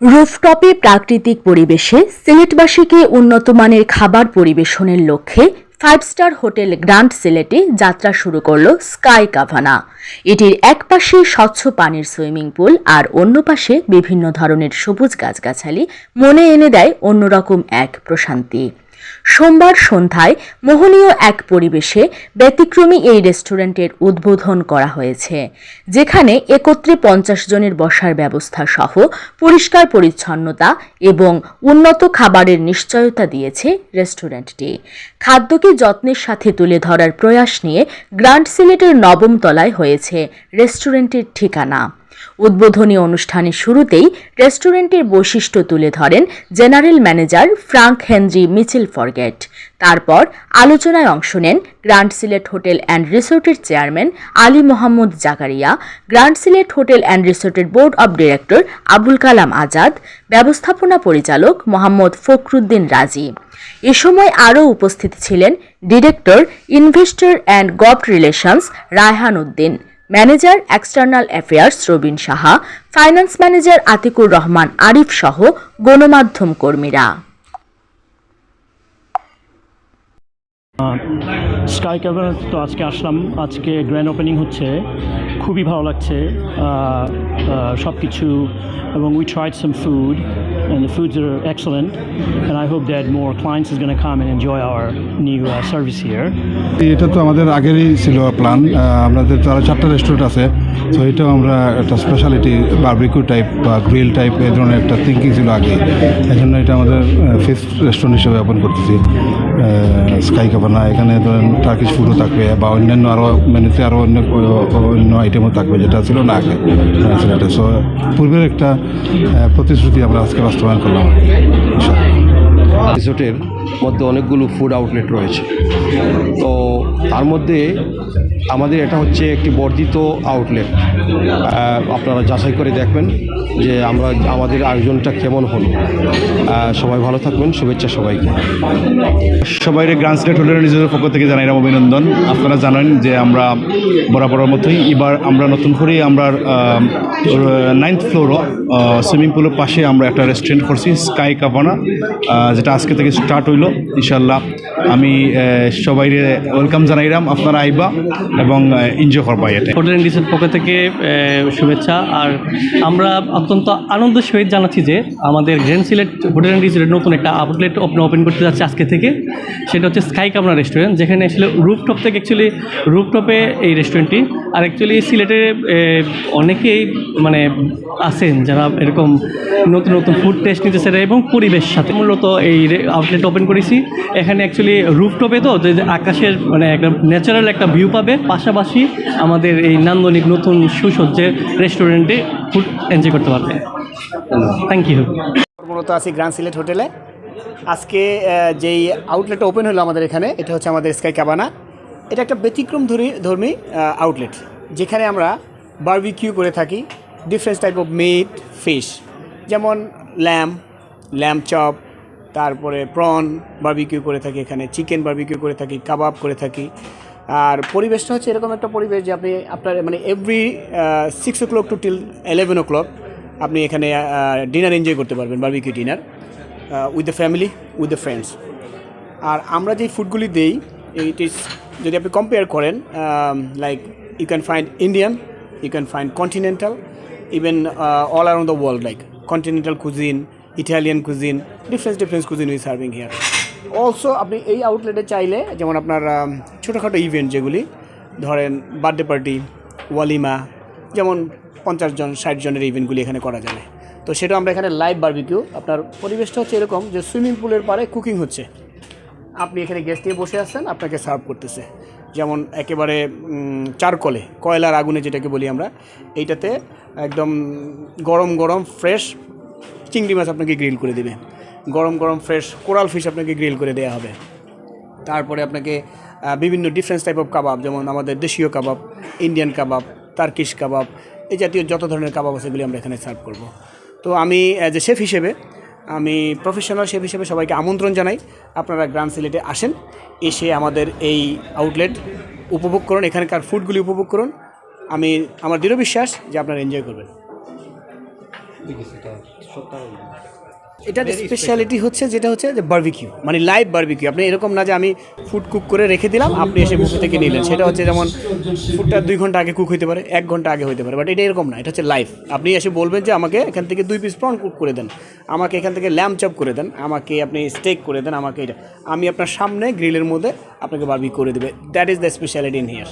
রুফটপে প্রাকৃতিক পরিবেশে সিলেটবাসীকে উন্নত মানের খাবার পরিবেশনের লক্ষ্যে ফাইভ স্টার হোটেল গ্র্যান্ড সিলেটে যাত্রা শুরু করল স্কাই কাভানা। এটির এক পাশে স্বচ্ছ পানির সুইমিং পুল আর অন্য পাশে বিভিন্ন ধরনের সবুজ গাছগাছালি মনে এনে দেয় অন্যরকম এক প্রশান্তি। সোমবার সন্ধ্যায় মোহনীয় এক পরিবেশে ব্যতিক্রমী এই রেস্টুরেন্টের উদ্বোধন করা হয়েছে, যেখানে একত্রে পঞ্চাশ জনের বসার ব্যবস্থা সহ পরিষ্কার পরিচ্ছন্নতা এবং উন্নত খাবারের নিশ্চয়তা দিয়েছে রেস্টুরেন্টটি। খাদ্যকে যত্নের সাথে তুলে ধরার প্রয়াস নিয়ে গ্র্যান্ড সিলেটের নবম তলায় হয়েছে রেস্টুরেন্টের ঠিকানা। উদ্বোধনী অনুষ্ঠানের শুরুতেই রেস্টুরেন্টের বৈশিষ্ট্য তুলে ধরেন general manager Frank Henry Mitchell Forget. তারপর আলোচনায় অংশ নেন গ্র্যান্ড সিলেট হোটেল অ্যান্ড রিসোর্টের chairman Ali Mohammad Zakaria, Grand Sylhet Hotel and রিসোর্টের board of director Abul Kalam Azad, ব্যবস্থাপনা পরিচালক মোহাম্মদ ফখরুদ্দিন রাজি। এ সময় আরও উপস্থিত ছিলেন director, investor and govt relations Raihan Uddin. Manager external affairs Robin Saha finance manager Atiqur Rahman Arif সহ গণমাধ্যম কর্মীরা। স্কাই ক্যাভার তো আজকে আসলাম। আজকে গ্র্যান্ড ওপেনিং হচ্ছে। খুবই ভালো লাগছে। সব কিছু এবং we tried some food and the foods are excellent and I hope that more clients is going to enjoy our new uh, service here. এটা তো আমাদের আগেরই ছিল প্ল্যান আমাদের তো আরও চারটা রেস্টুরেন্ট আছে। তো এটাও আমরা একটা স্পেশালিটি বার্বিকিউ টাইপ বা গ্রিল টাইপ এই ধরনের একটা থিঙ্কিং ছিল আগে। এই জন্য এটা আমাদের ফিফথ রেস্টুরেন্ট হিসেবে ওপেন করতেছি। স্কাই কাবানা এখানে ধরেন টার্কিশ ফুডও থাকবে বা অন্যান্য আরও মেনুতে আরও অন্য অন্য আইটেমও থাকবে যেটা ছিল না আগে সিলেটে সো পূর্বের একটা প্রতিশ্রুতি আমরা আজকে বাস্তবায়ন করলাম আর কি। রিসোর্টের মধ্যে অনেকগুলো ফুড আউটলেট রয়েছে। তো তার মধ্যে আমাদের এটা হচ্ছে একটি বর্ধিত আউটলেট আপনারা যাচাই করে দেখবেন যে আমরা, আমাদের আয়োজনটা কেমন হলো। সবাই ভালো থাকবেন, শুভেচ্ছা সবাইকে। সবাইকে গ্রান্ড স্টেট হোটেলের নিজেদের পক্ষ থেকে জানাইলাম অভিনন্দন। আপনারা জানেন যে আমরা বরাবরের মতোই এবার আমরা নতুন করে আমরা নাইন্থ ফ্লোরও সুইমিং পুলের পাশে আমরা একটা রেস্টুরেন্ট করছি স্কাই কাভানা যেটা আজকে থেকে স্টার্ট হইল ইনশাল্লাহ আমি সবাই ওয়েলকাম জানাইলাম আপনারা আইবা এবং এনজয় করবা এটা হোটেল ইন্ডিসের পক্ষ থেকে শুভেচ্ছা। আর আমরা অত্যন্ত আনন্দের সহিত জানাচ্ছি যে আমাদের গ্র্যান্ড সিলেট হোটেল রিসোর্টের নতুন একটা আউটলেট ওপেন করতে যাচ্ছে আজকে থেকে। সেটা হচ্ছে স্কাই কামরা রেস্টুরেন্ট যেখানে আসলে রুফটপ থেকে অ্যাকচুয়ালি রুফটপে এই রেস্টুরেন্টটি আর অ্যাকচুয়ালি সিলেটে অনেকেই মানে আছেন যারা এরকম নতুন নতুন ফুড টেস্ট নিতেছে এবং পরিবেশ সাথে। মূলত এই আউটলেট ওপেন করেছি। এখানে অ্যাকচুয়ালি রুফটপে তো আকাশের মানে একটা ন্যাচারাল একটা ভিউ পাবে। পাশাপাশি আমাদের এই নান্দনিক নতুন সুসজ্জের রেস্টুরেন্টে ফুড এনজয় করতে পারবে। থ্যাংক ইউ কর্মরত আছি গ্রান্ড সিলেট হোটেলে আজকে যেই আউটলেট ওপেন হলো আমাদের এখানে, এটা হচ্ছে আমাদের স্কাই কাবানা এটা একটা ব্যতিক্রম ধর্মী আউটলেট যেখানে আমরা বারবিকিউ করে থাকি different type of meat fish যেমন ল্যাম ল্যাম চপ তারপরে প্রন বারবিকিউ করে থাকি এখানে চিকেন বারবিকিউ করে থাকি কাবাব করে থাকি। আর পরিবেশটা হচ্ছে এরকম একটা পরিবেশ যে আপনি, আপনার মানে every six o'clock to till eleven o'clock আপনি এখানে ডিনার এনজয় করতে পারবেন barbecue dinner with the family with the friends আর আমরা যেই ফুডগুলি দেই ইট ইস যদি আপনি কম্পেয়ার করেন like you can find Indian you can find continental even all around the world like continental cuisine Italian cuisine difference difference cuisine we serving here also আপনি এই আউটলেটে চাইলে, যেমন আপনার ছোটোখাটো ইভেন্ট যেগুলি, ধরেন বার্থডে পার্টি ওয়ালিমা, যেমন পঞ্চাশ জন, ষাট জনের ইভেন্টগুলি এখানে করা যাবে। তো সেটা আমরা এখানে লাইভ বারবিকিউ আপনার পরিবেশটা হচ্ছে এরকম যে সুইমিং পুলের পাড়ে কুকিং হচ্ছে। আপনি এখানে গেস্ট নিয়ে বসে আছেন, আপনাকে সার্ভ করতেছে। যেমন একেবারে চারকলে, কয়লার আগুনে যেটাকে বলি আমরা, এইটাতে একদম গরম গরম ফ্রেশ চিংড়ি মাছ আপনাকে গ্রিল করে দেবে। গরম গরম ফ্রেশ কোরাল ফিশ আপনাকে গ্রিল করে দেওয়া হবে। তারপরে আপনাকে বিভিন্ন ডিফারেন্স টাইপ অফ কাবাব যেমন আমাদের দেশীয় কাবাব ইন্ডিয়ান কাবাব তার্কিশ কাবাব এই জাতীয় যত ধরনের কাবাব আছে এগুলি আমরা এখানে সার্ভ করব। তো আমি অ্যাজ এ শেফ হিসেবে, আমি প্রফেশনাল শেফ হিসেবে সবাইকে আমন্ত্রণ জানাই। আপনারা গ্রান্ড সিলেটে আসেন, এসে আমাদের এই আউটলেট উপভোগ করুন, এখানকার ফুডগুলি উপভোগ করুন। আমি, আমার দৃঢ় বিশ্বাস যে আপনারা এনজয় করবেন। এটার স্পেশালিটি হচ্ছে যেটা হচ্ছে যে বার্বিকিউ মানে লাইভ বার্বিকিউ আপনি এরকম না যে আমি ফুড কুক করে রেখে দিলাম, আপনি এসে বুফে থেকে নিলেন। সেটা হচ্ছে যেমন ফুডটা দুই ঘণ্টা আগে কুক হতে পারে, এক ঘণ্টা আগে হতে পারে বাট এটা এরকম না, এটা হচ্ছে লাইভ আপনি এসে বলবেন যে আমাকে এখান থেকে দুই পিস প্রন কুক করে দেন, আমাকে এখান থেকে ল্যাম্প চপ করে দেন, আমাকে আপনি স্টেক করে দেন, আমাকে এটা, আমি আপনার সামনে গ্রিলের মধ্যে আপনাকে বারবি করে দেবে। That is the speciality in here